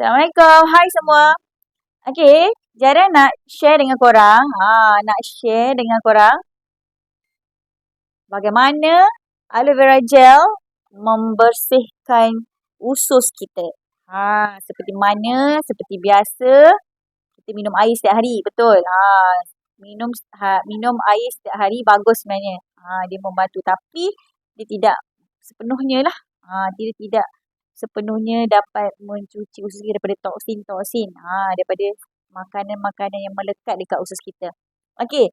Assalamualaikum. Hai semua. Okey, Jara nak share dengan korang. Ha, nak share dengan korang bagaimana aloe vera gel membersihkan usus kita. Ha, seperti mana, seperti biasa, kita minum air setiap hari, betul. Ha, minum ha, minum air setiap hari bagus sebenarnya. Ha, dia membantu tapi dia tidak sepenuhnya lah. Ha, dia tidak sepenuhnya dapat mencuci usus kita daripada toksin-toksin. Ha, daripada makanan-makanan yang melekat dekat usus kita. Okey.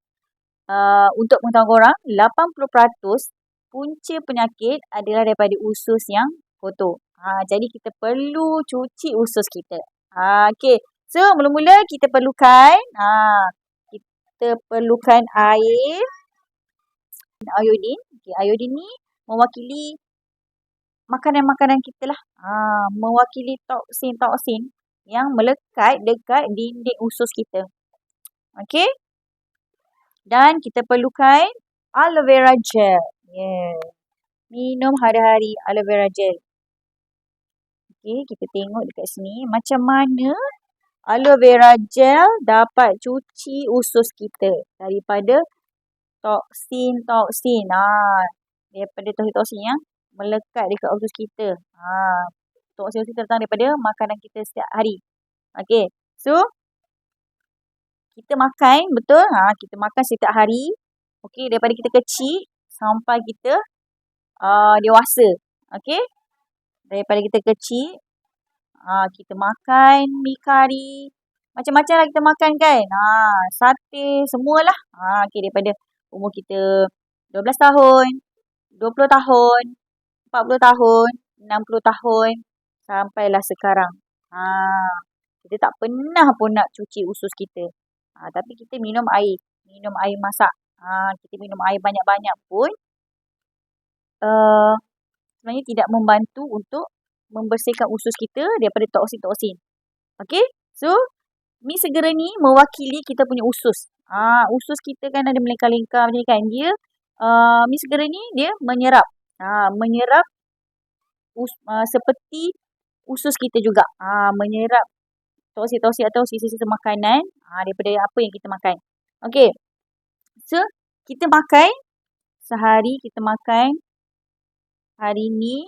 Uh, untuk pengetahuan korang, 80% punca penyakit adalah daripada usus yang kotor. Ha, jadi kita perlu cuci usus kita. Ha, Okey. So, mula-mula kita perlukan ha, kita perlukan air iodin. Okay, iodin ni mewakili makanan-makanan kita lah. Ha, mewakili toksin-toksin yang melekat dekat dinding usus kita. Okey. Dan kita perlukan aloe vera gel. Yeah. Minum hari-hari aloe vera gel. Okey, kita tengok dekat sini macam mana aloe vera gel dapat cuci usus kita daripada toksin-toksin. Ha, daripada toksin-toksin yang melekat dekat usus kita. Ha, toksin-toksin datang daripada makanan kita setiap hari. Okey. So, kita makan, betul? Ha, kita makan setiap hari. Okey, daripada kita kecil sampai kita uh, dewasa. Okey. Daripada kita kecil, uh, kita makan mi kari. Macam-macam lah kita makan kan. Ha, sate, semualah. Ha, okey, daripada umur kita 12 tahun, 20 tahun, 40 tahun, 60 tahun sampailah sekarang. Ha, kita tak pernah pun nak cuci usus kita. Ha, tapi kita minum air. Minum air masak. Ha, kita minum air banyak-banyak pun uh, sebenarnya tidak membantu untuk membersihkan usus kita daripada toksin-toksin. Okey? So, mi segera ni mewakili kita punya usus. Ha, usus kita kan ada melingkar-lingkar macam ni kan. Dia, uh, mi segera ni dia menyerap Ha, menyerap us, uh, seperti usus kita juga. Ha, menyerap toksi-toksi atau sisa-sisa makanan ha, daripada apa yang kita makan. Okey. So, kita makan sehari kita makan hari ni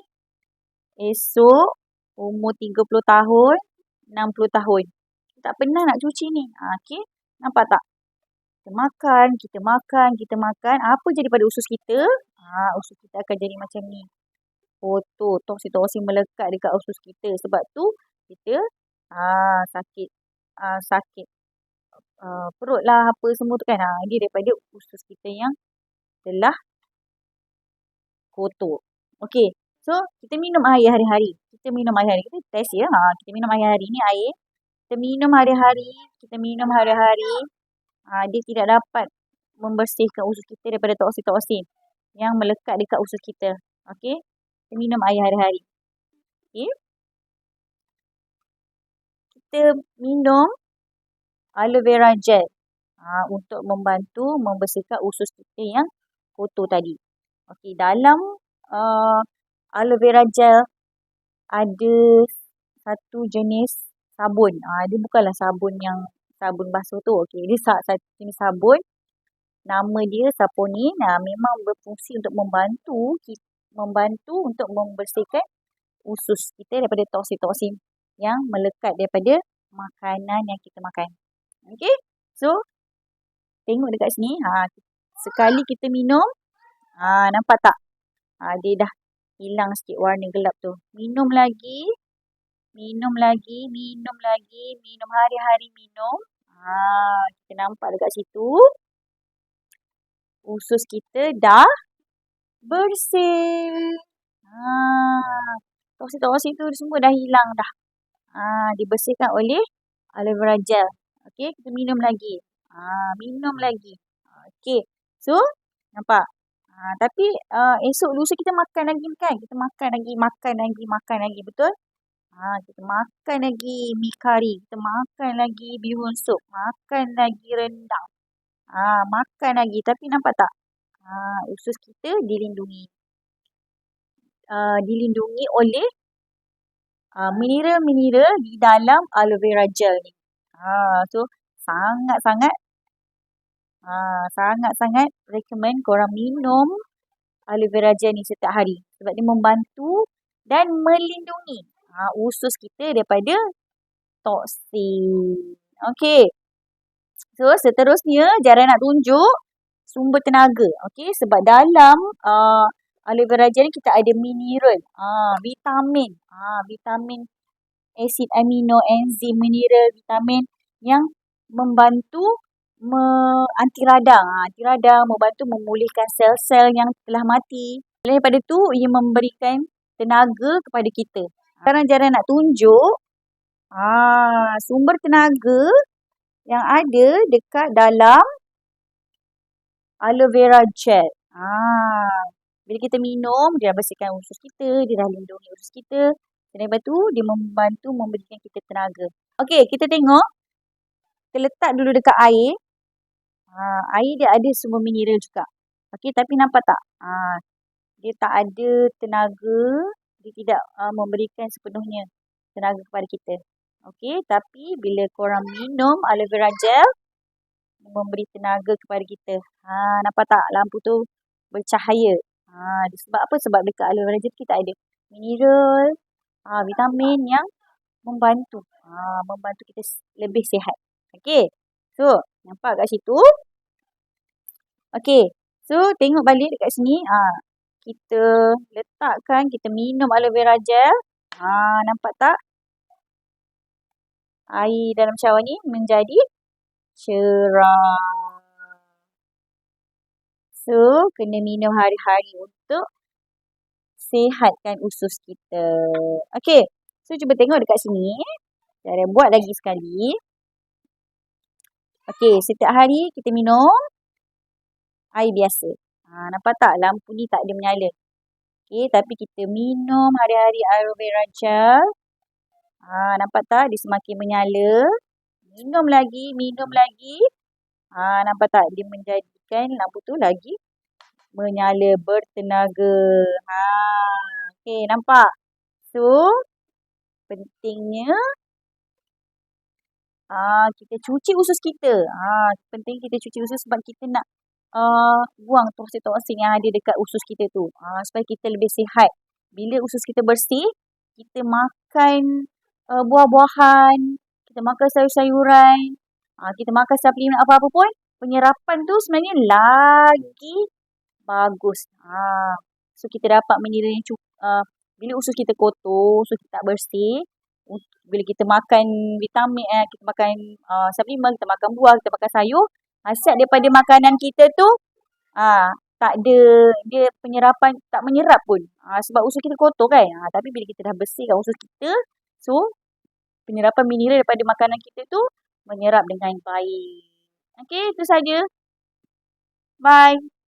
esok umur 30 tahun 60 tahun. Tak pernah nak cuci ni. Ha, Okey. Nampak tak? Kita makan, kita makan, kita makan. Apa jadi pada usus kita? Ha, usus kita akan jadi macam ni. Kotor, toksin-toksin melekat dekat usus kita. Sebab tu kita ha, sakit ha, sakit uh, perut lah apa semua tu kan. Ha, dia daripada usus kita yang telah kotor. Okey. So, kita minum air hari-hari. Kita minum air hari. Kita test ya. Ha, kita minum air hari ni air. Kita minum hari-hari. Kita minum hari-hari. Ha, dia tidak dapat membersihkan usus kita daripada toksin-toksin yang melekat dekat usus kita. Okey. Kita minum air hari-hari. Okey. Kita minum aloe vera gel ha, untuk membantu membersihkan usus kita yang kotor tadi. Okey, dalam uh, aloe vera gel ada satu jenis sabun. Ha, dia bukanlah sabun yang sabun basuh tu. Okey, dia satu jenis sabun nama dia saponin nah, memang berfungsi untuk membantu membantu untuk membersihkan usus kita daripada toksin-toksin yang melekat daripada makanan yang kita makan. Okey? So, tengok dekat sini. Ha, sekali kita minum, ha, nampak tak? Ha, dia dah hilang sikit warna gelap tu. Minum lagi. Minum lagi. Minum lagi. Minum hari-hari minum. Ha, kita nampak dekat situ usus kita dah bersih. Ha, toksi-toksi tu semua dah hilang dah. Ha, dibersihkan oleh aloe vera gel. Okey, kita minum lagi. Ha, minum lagi. Okey. So, nampak? Ha, tapi uh, esok lusa kita makan lagi kan? Kita makan lagi, makan lagi, makan lagi. Betul? Ha, kita makan lagi mi kari. Kita makan lagi bihun sup. Makan lagi rendang. Ha, makan lagi. Tapi nampak tak? Ha, usus kita dilindungi. Uh, dilindungi oleh uh, mineral-mineral di dalam aloe vera gel ni. Ha, so, sangat-sangat ha, sangat-sangat recommend korang minum aloe vera gel ni setiap hari. Sebab dia membantu dan melindungi ha, usus kita daripada toksin. Okey. So, seterusnya, jarang nak tunjuk sumber tenaga. Okey, sebab dalam uh, aloe vera gel ni kita ada mineral, uh, vitamin, uh, vitamin, asid amino, enzim, mineral, vitamin yang membantu me anti radang. Ha, anti radang membantu memulihkan sel-sel yang telah mati. Selain daripada tu, ia memberikan tenaga kepada kita. Sekarang jarang nak tunjuk ha, sumber tenaga yang ada dekat dalam aloe vera gel. Ha, bila kita minum, dia bersihkan usus kita, dia dah lindungi usus kita. Dan daripada tu, dia membantu memberikan kita tenaga. Okey, kita tengok. Kita letak dulu dekat air. Ha, air dia ada semua mineral juga. Okey, tapi nampak tak? Ha, dia tak ada tenaga. Dia tidak uh, memberikan sepenuhnya tenaga kepada kita. Okey, tapi bila korang minum aloe vera gel, memberi tenaga kepada kita. Ha, nampak tak lampu tu bercahaya? Ha, sebab apa? Sebab dekat aloe vera gel kita ada mineral, ha, vitamin yang membantu. Ha, membantu kita lebih sihat. Okey. So, nampak kat situ. Okey. So, tengok balik dekat sini. Ha, kita letakkan, kita minum aloe vera gel. Ha, nampak tak? Air dalam cawan ni menjadi cerah. So, kena minum hari-hari untuk sihatkan usus kita. Okey. So, cuba tengok dekat sini. Cara buat lagi sekali. Okey, setiap hari kita minum air biasa. Ha, nampak tak lampu ni tak ada menyala. Okey, tapi kita minum hari-hari aloe vera gel. Ha, nampak tak dia semakin menyala. Minum lagi, minum lagi. Ha, nampak tak dia menjadikan lampu tu lagi menyala bertenaga. Ha, okey, nampak? So, pentingnya Ah, kita cuci usus kita. Ah, penting kita cuci usus sebab kita nak uh, buang toksin-toksin yang ada dekat usus kita tu. Ah, supaya kita lebih sihat. Bila usus kita bersih, kita makan uh, buah-buahan, kita makan sayur-sayuran, ah, kita makan suplemen apa-apa pun, penyerapan tu sebenarnya lagi bagus. Ah, so, kita dapat mineral yang cukup. Uh, bila usus kita kotor, usus kita tak bersih, bila kita makan vitamin, eh, kita makan uh, supplement, kita makan buah, kita makan sayur, hasil daripada makanan kita tu uh, tak ada, dia penyerapan, tak menyerap pun. Uh, sebab usus kita kotor kan. Uh, tapi bila kita dah bersihkan usus kita, so penyerapan mineral daripada makanan kita tu menyerap dengan baik. Okay, itu saja. Bye.